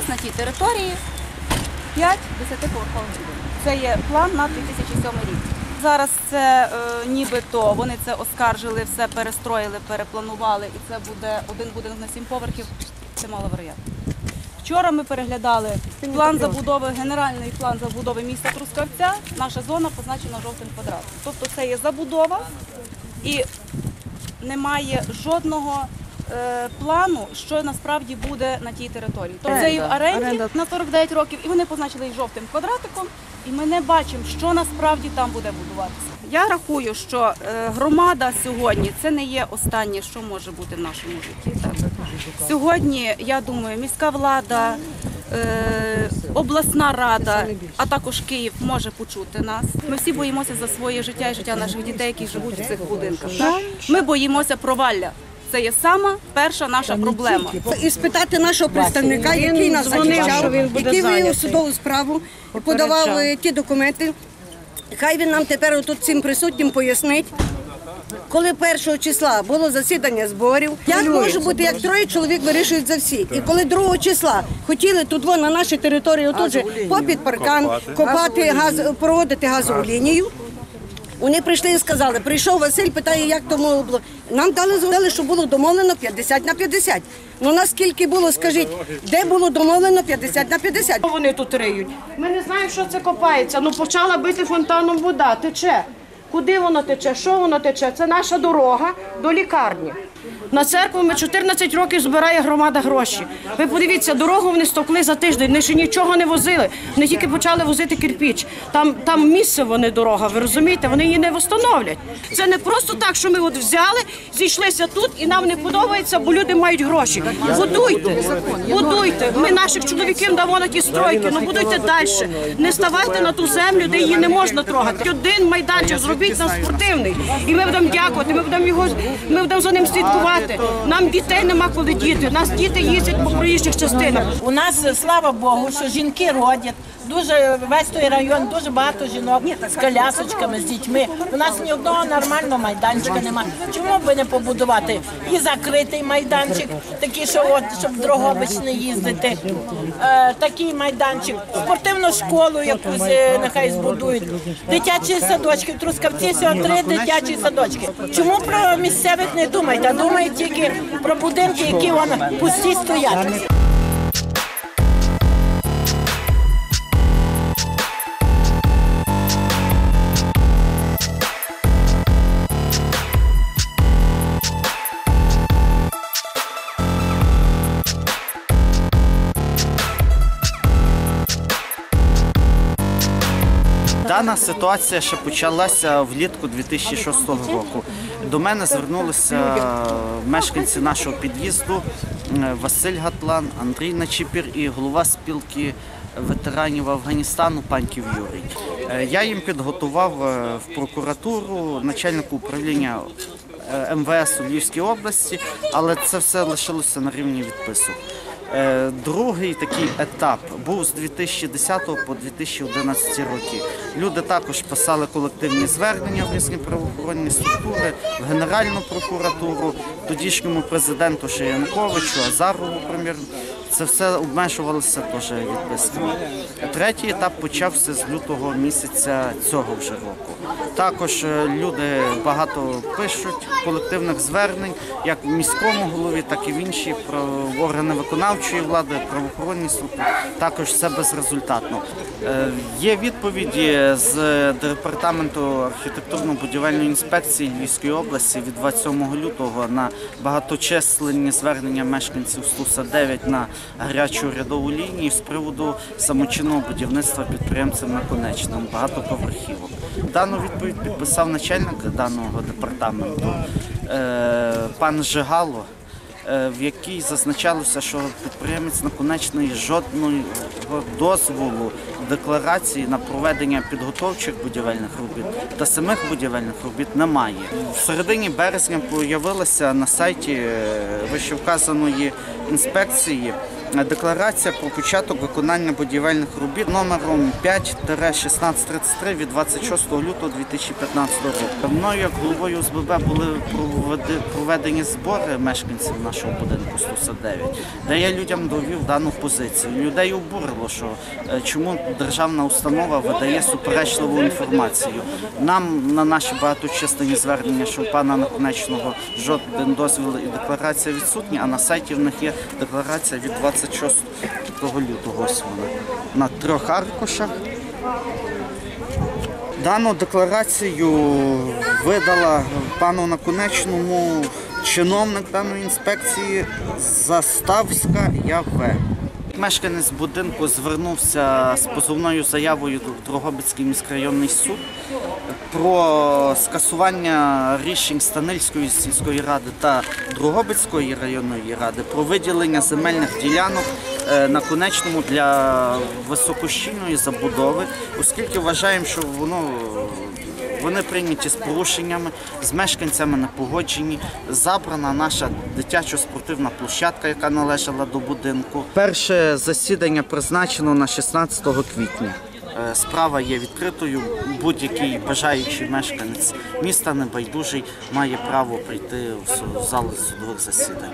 ось на тій території 5 10-поверхових будинків. Це є план на 2007 рік. Зараз це е, нібито вони це оскаржили, все перестроїли, перепланували, і це буде один будинок на 7 поверхів. Це маловероятно. Вчора ми переглядали план забудови, генеральний план забудови міста Трускавця. Наша зона позначена жовтим квадратом. Тобто це є забудова і немає жодного плану, що насправді буде на тій території. Тобто це в оренді на 49 років, і вони позначили їх жовтим квадратиком, і ми не бачимо, що насправді там буде будуватися. Я рахую, що е, громада сьогодні це не є останнє, що може бути в нашому житті. Так? Сьогодні, я думаю, міська влада, е, обласна рада, а також Київ може почути нас. Ми всі боїмося за своє життя і життя наших дітей, які живуть в цих будинках. Ми боїмося провалля. Це є сама перша наша проблема. і спитати нашого представника, який нас захищав, який вивів судову справу, подавав е, ті документи. Хай він нам тепер тут всім присутнім пояснить. Коли першого числа було засідання зборів, як може бути, як троє чоловік вирішують за всі? І коли другого числа хотіли тут на нашій території тут же попід паркан копати газ, проводити газову лінію. Вони прийшли і сказали, прийшов Василь, питає, як тому було. Нам дали згодили, що було домовлено 50 на 50. Ну наскільки було, скажіть, де було домовлено 50 на 50? Вони тут риють? Ми не знаємо, що це копається. Ну почала бити фонтаном вода, тече. Куди воно тече? Що воно тече? Це наша дорога до лікарні. На церкву ми 14 років збирає громада гроші. Ви подивіться, дорогу вони стокли за тиждень, вони ще нічого не возили. Вони тільки почали возити кирпіч. Там, там місце вони дорога, ви розумієте? Вони її не встановлять. Це не просто так, що ми от взяли, зійшлися тут і нам не подобається, бо люди мають гроші. Будуйте, будуйте. Ми наших чоловіків дамо на ті стройки, ну будуйте далі. Не ставайте на ту землю, де її не можна трогати. Один майданчик зробіть нам спортивний. І ми будемо дякувати, ми будемо його, ми будемо за ним слідкувати. Нам дітей нема коли діти. У нас діти їздять по проїжджих частинах. У нас слава Богу, що жінки родять. Дуже весь той район, дуже багато жінок з колясочками, з дітьми. У нас ні одного нормального майданчика немає. Чому б не побудувати і закритий майданчик, такий, що от щоб в Дрогобич не їздити. Е, такий майданчик, спортивну школу якусь е, нехай збудують. Дитячі садочки. В Трускавці всього три дитячі садочки. Чому про місцевих не думають, а тільки про будинки, які вон пусті стоять. Дана ситуація ще почалася влітку 2006 року. До мене звернулися мешканці нашого під'їзду е, Василь Гатлан, Андрій Начіпір і голова спілки ветеранів Афганістану Паньків Юрій. Е, Я їм підготував е, в прокуратуру начальнику управління МВС у Львівській області, але це все лишилося на рівні відпису. Е, Другий такий етап був з 2010 по 2011 роки. Люди також писали колективні звернення в різні правоохоронні структури, в Генеральну прокуратуру, тодішньому президенту ще Януковичу, Азарову прем'єр. Це все обмежувалося теж відписками. Третій етап почався з лютого місяця цього вже року. Також е, люди багато пишуть колективних звернень, як в міському голові, так і в інші про органи виконавчої влади, правоохоронні структури. Також все безрезультатно. Е, Є відповіді з департаменту архітектурно-будівельної інспекції Львівської області від 27 лютого на багаточисленні звернення мешканців Стуса 9 на гарячу рядову лінію з приводу самочинного будівництва підприємцем наконечним багатоповерхівок. Дану відповідь підписав начальник даного департаменту е, пан Жигало. е, В якій зазначалося, що підприємець наконечної жодного дозволу декларації на проведення підготовчих будівельних робіт та самих будівельних робіт немає. В середині березня появилася на сайті е, вищевказаної інспекції декларація про початок виконання будівельних робіт номером 5-1633 від 26 лютого 2015 року. Мною як головою ОСББ були проведені збори мешканців нашого будинку 109, де я людям довів дану позицію. Людей обурило, що е, чому державна установа видає суперечливу інформацію. Нам на наші багаточисленні звернення, що у пана Наконечного жоден дозвіл і декларація відсутні, а на сайті в них є декларація від 26 лютого. Ось вона на трьох аркушах. Дану декларацію видала пану Наконечному чиновник даної інспекції Заставська ЯВ. Мешканець будинку звернувся з позовною заявою до Дрогобицький міськрайонний суд про скасування рішень Станильської сільської ради та Дрогобицької районної ради про виділення земельних ділянок е, на конечному для високощільної забудови, оскільки вважаємо, що воно вони прийняті з порушеннями, з мешканцями не погоджені. Забрана наша дитячо-спортивна площадка, яка належала до будинку. Перше засідання призначено на 16 квітня. Е, Справа є відкритою. Будь-який бажаючий мешканець міста небайдужий має право прийти в зал судових засідань.